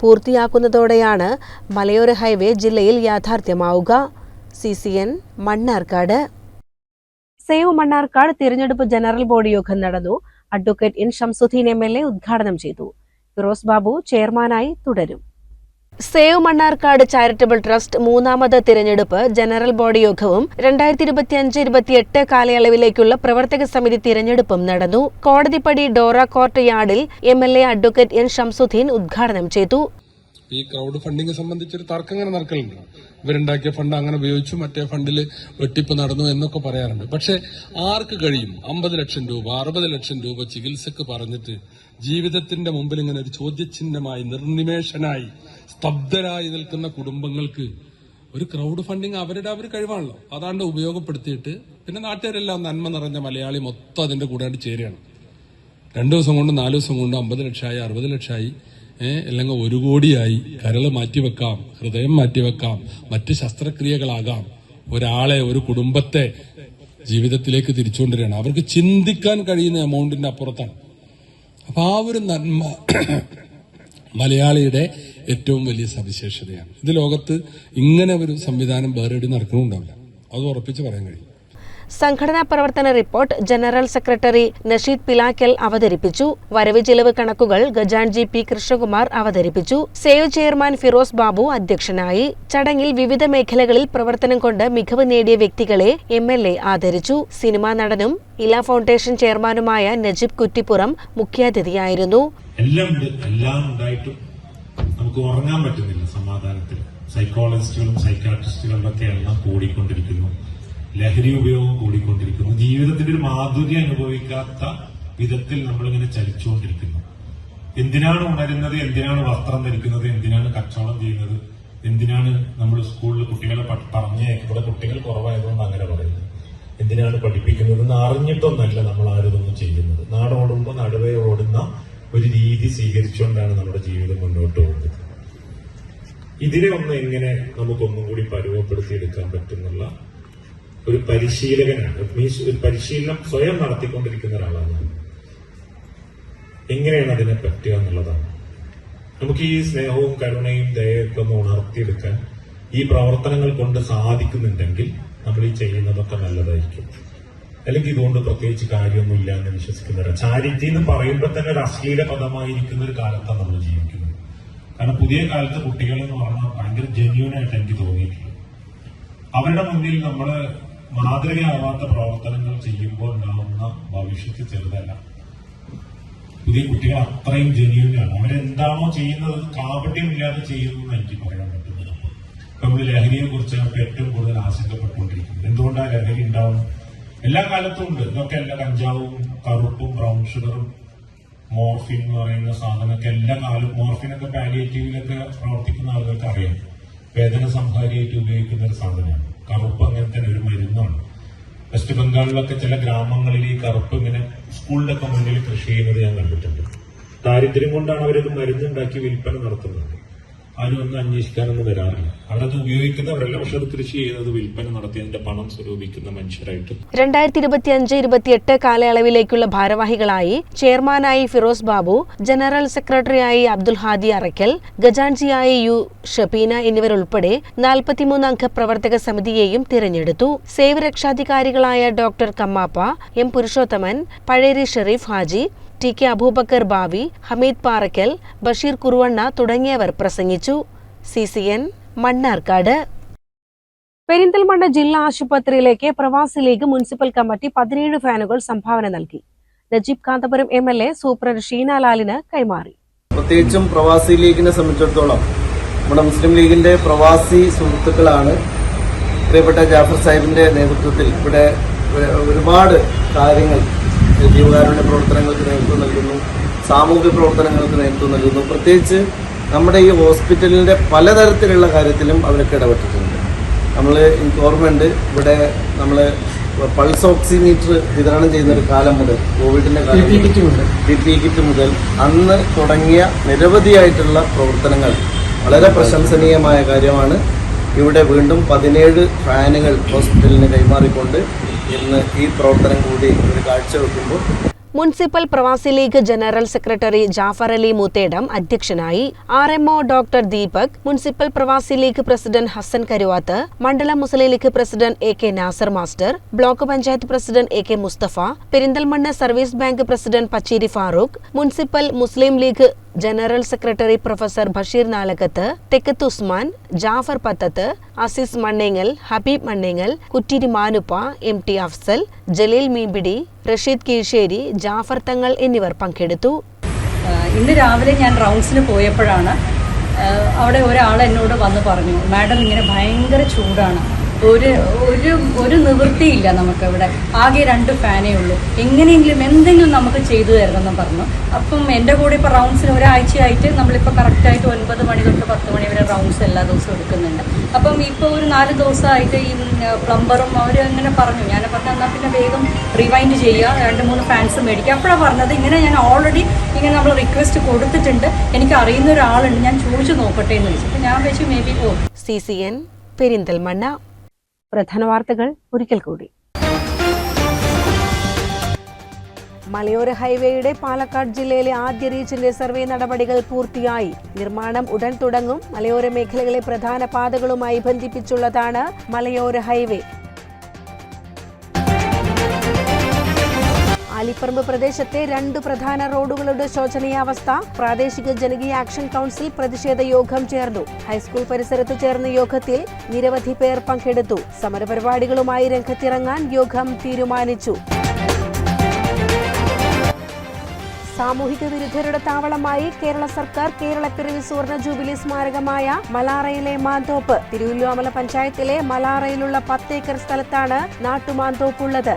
പൂർത്തിയാക്കുന്നതോടെയാണ് മലയോര ഹൈവേ ജില്ലയിൽ യാഥാർത്ഥ്യമാവുക. C C N Mannarkkad. Save Mannarkkad തിരഞ്ഞെടുപ്പ് ജനറൽ ബോഡി യോഗം നടന്നു. Advocate N. Shamsuddeen M. L. A ഉദ്ഘാടനം ചെയ്തു. ഫിറോസ് ബാബു ചെയർമാനായി തുടരും. സേവ് മണ്ണാർക്കാട് ചാരിറ്റബിൾ ട്രസ്റ്റ് മൂന്നാമത് തിരഞ്ഞെടുപ്പ് ജനറൽ ബോഡി യോഗവും രണ്ടായിരത്തി ഇരുപത്തിയഞ്ച് ഇരുപത്തിയെട്ട് കാലയളവിലേക്കുള്ള പ്രവർത്തക സമിതി തിരഞ്ഞെടുപ്പും നടന്നു. Kodathippadi Dora court യാർഡിൽ M L A advocate N. Shamsuddeen ഉദ്ഘാടനം ചെയ്തു. ഈ ക്രൗഡ് ഫണ്ടിങ് സംബന്ധിച്ചൊരു തർക്കം ഇങ്ങനെ നടക്കലുണ്ട്. ഇവരുണ്ടാക്കിയ ഫണ്ട് അങ്ങനെ ഉപയോഗിച്ചു മറ്റേ ഫണ്ടിൽ വെട്ടിപ്പ് നടന്നു എന്നൊക്കെ പറയാറുണ്ട്. പക്ഷെ ആർക്ക് കഴിയും? അമ്പത് ലക്ഷം രൂപ അറുപത് ലക്ഷം രൂപ ചികിത്സക്ക് പറഞ്ഞിട്ട് ജീവിതത്തിന്റെ മുമ്പിൽ ഇങ്ങനെ ഒരു ചോദ്യചിഹ്നമായി നിർനിമേഷനായി സ്തബ്ധരായി നിൽക്കുന്ന കുടുംബങ്ങൾക്ക് ഒരു ക്രൗഡ് ഫണ്ടിങ് അവരുടെ അവർ കഴിവാണല്ലോ. അതാണ്ട് ഉപയോഗപ്പെടുത്തിയിട്ട് പിന്നെ നാട്ടുകാരെല്ലാം നന്മ നിറഞ്ഞ മലയാളി മൊത്തം അതിന്റെ കൂടെ ചേരുകയാണ്. രണ്ടു ദിവസം കൊണ്ട് നാല് ദിവസം കൊണ്ട് അമ്പത് ലക്ഷമായി അറുപത് ലക്ഷമായി അല്ലെങ്കിൽ ഒരു കോടിയായി കരൾ മാറ്റിവെക്കാം ഹൃദയം മാറ്റിവെക്കാം മറ്റ് ശസ്ത്രക്രിയകളാകാം. ഒരാളെ ഒരു കുടുംബത്തെ ജീവിതത്തിലേക്ക് തിരിച്ചുകൊണ്ടിരിക്കണം അവർക്ക് ചിന്തിക്കാൻ കഴിയുന്ന എമൗണ്ടിന്റെ അപ്പുറത്താണ്. അപ്പൊ ആ ഒരു നന്മ [clears throat] മലയാളിയുടെ ഏറ്റവും വലിയ സവിശേഷതയാണ്. ഇത് ലോകത്ത് ഇങ്ങനെ ഒരു സംവിധാനം വേറെ നടക്കണമുണ്ടാവില്ല അത് ഉറപ്പിച്ച് പറയാൻ കഴിയും. സംഘടനാ പ്രവർത്തന report general secretary Nasheed Pilakkal അവതരിപ്പിച്ചു. വരവ് ചെലവ് കണക്കുകൾ ഗജാൻജി പി കൃഷ്ണകുമാർ അവതരിപ്പിച്ചു. സേവ് ചെയർമാൻ ഫിറോസ് ബാബു അധ്യക്ഷനായി. ചടങ്ങിൽ വിവിധ മേഖലകളിൽ പ്രവർത്തനം കൊണ്ട് മികവ് നേടിയ വ്യക്തികളെ എം എൽ എ ആദരിച്ചു. സിനിമാ നടനും ഇല ഫൗണ്ടേഷൻ ചെയർമാനുമായ നജീബ് കുറ്റിപ്പുറം മുഖ്യാതിഥിയായിരുന്നു. എല്ലാം എല്ലാം ഉണ്ടായിട്ടും നമുക്ക് ഉറങ്ങാൻ പറ്റുന്നില്ല സമാധാനത്തിൽ. സൈക്കോളജിസ്റ്റുകളും സൈക്കാട്രിസ്റ്റുകളുടെ ഒക്കെ എണ്ണം കൂടിക്കൊണ്ടിരിക്കുന്നു. ലഹരി ഉപയോഗം കൂടിക്കൊണ്ടിരിക്കുന്നു. ജീവിതത്തിന്റെ ഒരു മാധുര്യം അനുഭവിക്കാത്ത വിധത്തിൽ നമ്മളിങ്ങനെ ചലിച്ചുകൊണ്ടിരിക്കുന്നു. എന്തിനാണ് ഉണരുന്നത്? എന്തിനാണ് വസ്ത്രം ധരിക്കുന്നത്? എന്തിനാണ് കച്ചവടം ചെയ്യുന്നത്? എന്തിനാണ് നമ്മൾ സ്കൂളിൽ കുട്ടികളെ പ- പറഞ്ഞേക്കും ഇവിടെ കുട്ടികൾ കുറവായതുകൊണ്ട് അങ്ങനെ പറയുന്നത് എന്തിനാണ് പഠിപ്പിക്കുന്നത് എന്ന് അറിഞ്ഞിട്ടൊന്നല്ല നമ്മൾ ആരും ഒന്നും ചെയ്യുന്നത്. നാടോടുമ്പോൾ നടുവേ ഓടുന്ന ഒരു രീതി സ്വീകരിച്ചുകൊണ്ടാണ് നമ്മുടെ ജീവിതം മുന്നോട്ട് പോകുന്നത്. ഇതിനെ ഒന്ന് എങ്ങനെ നമുക്കൊന്നും കൂടി പരുവപ്പെടുത്തിയെടുക്കാൻ പറ്റുന്നുള്ള ഒരു പരിശീലകനാണ്. മീൻസ് ഒരു പരിശീലനം സ്വയം നടത്തിക്കൊണ്ടിരിക്കുന്ന ഒരാളാണ് എങ്ങനെയാണ് അതിനെ പറ്റുക എന്നുള്ളതാണ്. നമുക്ക് ഈ സ്നേഹവും കരുണയും ദയയൊക്കെ ഒന്ന് ഉണർത്തിയെടുക്കാൻ ഈ പ്രവർത്തനങ്ങൾ കൊണ്ട് സാധിക്കുന്നുണ്ടെങ്കിൽ നമ്മൾ ഈ ചെയ്യുന്നതൊക്കെ നല്ലതായിരിക്കും. അല്ലെങ്കിൽ ഇതുകൊണ്ട് പ്രത്യേകിച്ച് കാര്യമൊന്നുമില്ല എന്ന് വിശ്വസിക്കുന്നവരാണ് ചാരിറ്റി എന്ന് പറയുമ്പോൾ തന്നെ ഒരു അശ്ലീല പദമായിരിക്കുന്ന ഒരു കാലത്താണ് നമ്മൾ ജീവിക്കുന്നത്. കാരണം പുതിയ കാലത്ത് കുട്ടികൾ എന്ന് പറഞ്ഞാൽ ഭയങ്കര ജെന്യൂൻ ആയിട്ട് എനിക്ക് തോന്നിയിട്ടുണ്ട്. അവരുടെ മുന്നിൽ നമ്മൾ മാതൃകയാവാത്ത പ്രവർത്തനങ്ങൾ ചെയ്യുമ്പോൾ ഉണ്ടാവുന്ന ഭവിഷ്യത്ത് ചെറുതല്ല. പുതിയ കുട്ടികൾ അത്രയും ജെന്യൂനാണ്. അവരെന്താണോ ചെയ്യുന്നത് കാപട്യമില്ലാതെ ചെയ്യുന്നു എന്ന് എനിക്ക് പറയാൻ പറ്റുന്നത്. അപ്പൊ നമ്മൾ ലഹരിയെ കുറിച്ചാണ് ഇപ്പൊ ഏറ്റവും കൂടുതൽ ആശങ്കപ്പെട്ടുകൊണ്ടിരിക്കുന്നത്. എന്തുകൊണ്ടാണ് ലഹരി ഉണ്ടാവും എല്ലാ കാലത്തും ഉണ്ട്. ഇതൊക്കെ എല്ലാ കഞ്ചാവും കറുപ്പും ബ്രൗൺ ഷുഗറും മോർഫിൻ എന്ന് പറയുന്ന സാധനമൊക്കെ എല്ലാ കാലവും മോർഫിനൊക്കെ പാലിയേറ്റീവിലൊക്കെ പ്രവർത്തിക്കുന്ന ആളുകൾക്ക് അറിയാം. വേദന സംഹാരിയായിട്ട് ഉപയോഗിക്കുന്ന ഒരു സാധനമാണ്. കറുപ്പ് അങ്ങനെ തന്നെ ഒരു മരുന്നാണ്. വെസ്റ്റ് ബംഗാളിലൊക്കെ ചില ഗ്രാമങ്ങളിൽ ഈ കറുപ്പ് ഇങ്ങനെ സ്കൂളിലൊക്കെ മുന്നിൽ കൃഷി ചെയ്യുന്നത് ഞാൻ കണ്ടിട്ടുണ്ട്. ദാരിദ്ര്യം കൊണ്ടാണ് അവരത് മരുന്നുണ്ടാക്കി വിൽപ്പന നടത്തുന്നത്. ആരും ഒന്നും അന്വേഷിക്കാനൊന്നും വരാറില്ല. അവരത് ഉപയോഗിക്കുന്നവരല്ല പക്ഷെ അത് കൃഷി ചെയ്തത് വിൽപ്പന നടത്തി അതിന്റെ പണം സ്വരൂപിക്കുന്ന മനുഷ്യരായിട്ട്. രണ്ടായിരത്തി ഇരുപത്തി അഞ്ച് ഇരുപത്തിയെട്ട് കാലയളവിലേക്കുള്ള ഭാരവാഹികളായി ചെയർമാനായി ഫിറോസ് ബാബു ജനറൽ സെക്രട്ടറിയായി അബ്ദുൽ ഹാദി അറയ്ക്കൽ ഗജാൻജിയായി യു ഷബീന എന്നിവരുൾപ്പെടെ നാൽപ്പത്തിമൂന്ന് അംഗ പ്രവർത്തക സമിതിയെയും തിരഞ്ഞെടുത്തു. Save രക്ഷാധികാരികളായ doctor Kammappa M Purushothaman Pazheri Shereef Haji T K Aboobacker Bavi Hameed Parakkal Basheer Kuruvanna തുടങ്ങിയവർ പ്രസംഗിച്ചു. C C N Mannarkkad. Perinthalmanna ജില്ലാ ആശുപത്രിയിലേക്ക് പ്രവാസി ലീഗ് മുനിസിപ്പൽ കമ്മിറ്റി പതിനേഴ് ഫാനുകൾ സംഭാവന നൽകി. Najeeb Kanthapuram M L A superintendent ഷീനാലാലിന് കൈമാറി. പ്രത്യേകിച്ചും പ്രവാസി ലീഗിനെ സംബന്ധിച്ചിടത്തോളം നമ്മുടെ മുസ്ലിം ലീഗിന്റെ പ്രവാസി സുഹൃത്തുക്കളാണ് പ്രിയപ്പെട്ട ജാഫർ സാഹിബിന്റെ നേതൃത്വത്തിൽ ഇവിടെ ഒരുപാട് കാര്യങ്ങൾ ജീവകാരുണ്യ പ്രവർത്തനങ്ങൾക്ക് നേതൃത്വം നൽകുന്നു സാമൂഹ്യ പ്രവർത്തനങ്ങൾക്ക് നേതൃത്വം നൽകുന്നു. പ്രത്യേകിച്ച് നമ്മുടെ ഈ ഹോസ്പിറ്റലിന്റെ പലതരത്തിലുള്ള കാര്യത്തിലും അവരൊക്കെ ഇടപെട്ടിട്ടുണ്ട്. നമ്മൾ എനിക്ക് ഓർമ്മയുണ്ട് ഇവിടെ നമ്മൾ പൾസ് ഓക്സിമീറ്റർ വിതരണം ചെയ്യുന്ന ഒരു കാലം മുതൽ കോവിഡിന്റെ പി പി കിറ്റ് മുതൽ അന്ന് തുടങ്ങിയ നിരവധിയായിട്ടുള്ള പ്രവർത്തനങ്ങൾ വളരെ പ്രശംസനീയമായ കാര്യമാണ്. ഇവിടെ വീണ്ടും പതിനേഴ് ഫാനുകൾ ഹോസ്പിറ്റലിന് കൈമാറിക്കൊണ്ട് ഇന്ന് ഈ പ്രവർത്തനം കൂടി ഒരു കാഴ്ചവെക്കുമ്പോൾ മുനിസിപ്പൽ പ്രവാസി League general secretary Jafar Ali Muthedam അധ്യക്ഷനായി R MO doctor Deepak municipal പ്രവാസി ലീഗ് പ്രസിഡന്റ് ഹസൻ കരുവാത്ത് മണ്ഡലം Muslim League president A K Nasar master block panchayat president A K Musthafa Perinthalmanna service bank president Pacheri Farooq municipal Muslim League general secretary professor Basheer Nalakath Thekkath Usman Jafar Pathath Azeez Mannengal Habeeb Mannengal Kuttiri Manuppa M T Afsal Jaleel Meempidi Rasheed Keezhsseri Jafar Thangal എന്നിവർ പങ്കെടുത്തു. ഇന്ന് രാവിലെ ഞാൻ റൗണ്ട്സിന് പോയപ്പോഴാണ് അവിടെ ഒരാൾ എന്നോട് വന്ന് പറഞ്ഞു മാഡം ഇങ്ങനെ ഭയങ്കര ചൂടാണ്. ഒരു ഒരു ഒരു നിവൃത്തിയില്ല നമുക്കിവിടെ. ആകെ രണ്ട് ഫാനേ ഉള്ളൂ. എങ്ങനെയെങ്കിലും എന്തെങ്കിലും നമുക്ക് ചെയ്തു തരണമെന്ന് പറഞ്ഞു. അപ്പം എന്റെ കൂടെ ഇപ്പോൾ റൗണ്ട്സിന് ഒരാഴ്ചയായിട്ട് നമ്മളിപ്പോൾ കറക്റ്റായിട്ട് ഒൻപത് മണി തൊട്ട് പത്ത് മണി വരെ റൗണ്ട്സ് എല്ലാ ദിവസവും എടുക്കുന്നുണ്ട്. അപ്പം ഇപ്പോൾ ഒരു നാല് ദിവസമായിട്ട് ഈ പ്ലംബറും അവർ അങ്ങനെ പറഞ്ഞു. ഞാൻ പറഞ്ഞു എന്നാൽ പിന്നെ വേഗം റിവൈൻഡ് ചെയ്യുക രണ്ട് മൂന്ന് ഫാൻസ് മേടിക്കുക അപ്പോഴാണ് പറഞ്ഞത്. ഇങ്ങനെ ഞാൻ ഓൾറെഡി ഇങ്ങനെ നമ്മൾ റിക്വസ്റ്റ് കൊടുത്തിട്ടുണ്ട്. എനിക്ക് അറിയുന്ന ഒരാളുണ്ട്. ഞാൻ ചോദിച്ചു നോക്കട്ടെ എന്ന് വെച്ചിട്ട് ഞാൻ വെച്ചു മേ ബി ഓ സി സി എൻ പെരിന്തൽമണ്ണ പ്രധാന വാർത്തകൾ ഒരിക്കൽ കൂടി. മലയോര ഹൈവേയുടെ പാലക്കാട് ജില്ലയിലെ ആദ്യ റീച്ചിന്റെ സർവേ നടപടികൾ പൂർത്തിയായി. നിർമ്മാണം ഉടൻ തുടങ്ങും. മലയോര മേഖലകളെ പ്രധാന പാതകളുമായി ബന്ധിപ്പിച്ചുള്ളതാണ് മലയോര ഹൈവേ. ആലിപ്പറമ്പ് പ്രദേശത്തെ രണ്ട് പ്രധാന റോഡുകളുടെ ശോചനീയാവസ്ഥ പ്രാദേശിക ജനകീയ ആക്ഷൻ കൗൺസിൽ പ്രതിഷേധ യോഗം ചേർന്നു. ഹൈസ്കൂൾ പരിസരത്ത് ചേർന്ന യോഗത്തിൽ നിരവധി പേർ പങ്കെടുത്തു. സമരപരിപാടികളുമായി രംഗത്തിറങ്ങാൻ യോഗം തീരുമാനിച്ചു. സാമൂഹിക വിരുദ്ധരുടെ താവളമായി കേരള സർക്കാർ കേരളപ്പിറവി സുവർണ ജൂബിലി സ്മാരകമായ മലാറയിലെ മാന്തോപ്പ് തിരുവല്ലോമല പഞ്ചായത്തിലെ മലാറയിലുള്ള പത്തേക്കർ സ്ഥലത്താണ് നാട്ടുമാന്തോപ്പുള്ളത്